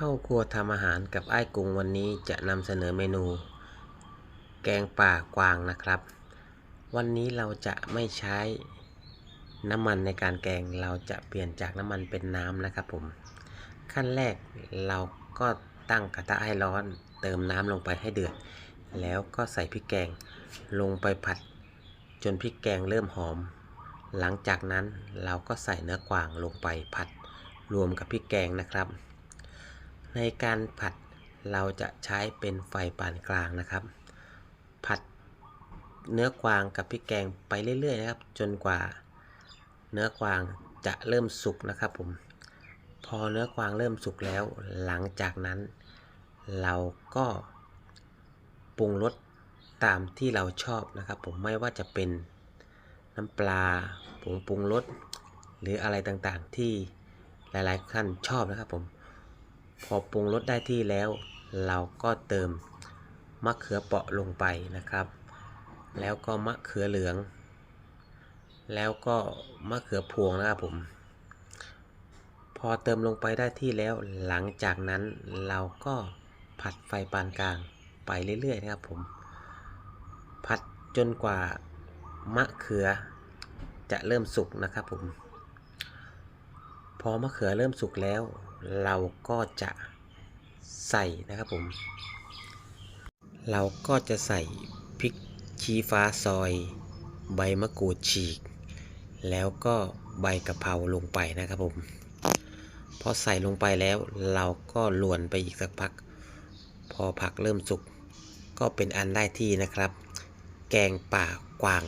เข้าครัวทำอาหารกับไอ้กุงวันนี้จะนำเสนอเมนู แกงป่ากวางนะครับ วันนี้เราจะไม่ใช้น้ำมันในการแกงเราจะเปลี่ยนจากน้ำมันเป็นน้ำนะครับผม ขั้นแรกเราก็ตั้งกระทะให้ร้อน เติมน้ำลงไปให้เดือด แล้วก็ใส่พริกแกงลงไปผัด จนพริกแกงเริ่มหอม หลังจากนั้นเราก็ใส่เนื้อกวางลงไปผัดรวมกับพริกแกงนะครับ ในการผัดเราจะใช้เป็นไฟปานกลางนะครับ ผัดเนื้อกวางกับพริกแกงไปเรื่อยๆนะครับ จนกว่าเนื้อกวางจะเริ่มสุกนะครับผม พอเนื้อกวางเริ่มสุกแล้ว หลังจากนั้น เราก็ปรุงรสตามที่เราชอบนะครับผมไม่ว่าจะเป็นน้ำปลาผงปรุงรสหรืออะไรต่างๆที่หลายๆท่านชอบนะครับผม พอปรุงรสได้ที่แล้ว เราก็เติมมะเขือเปราะลงไปนะครับ แล้วก็มะเขือเหลือง แล้วก็มะเขือพวงนะครับผม พอเติมลงไปได้ที่แล้ว หลังจากนั้นเราก็ผัดไฟปานกลางไปเรื่อยๆนะครับผม ผัดจนกว่ามะเขือจะเริ่มสุกนะครับผม พอมะเขือเริ่มสุกแล้ว เราก็จะใส่นะครับผม เราก็จะใส่พริกชี้ฟ้าซอย ใบมะกรูดฉีก แล้วก็ใบกะเพราลงไปนะครับผมพอใส่ลงไปแล้วเราก็ลวนไปอีกสักพัก พอผักเริ่มสุกก็เป็นอันได้ที่นะครับ แกงป่ากวาง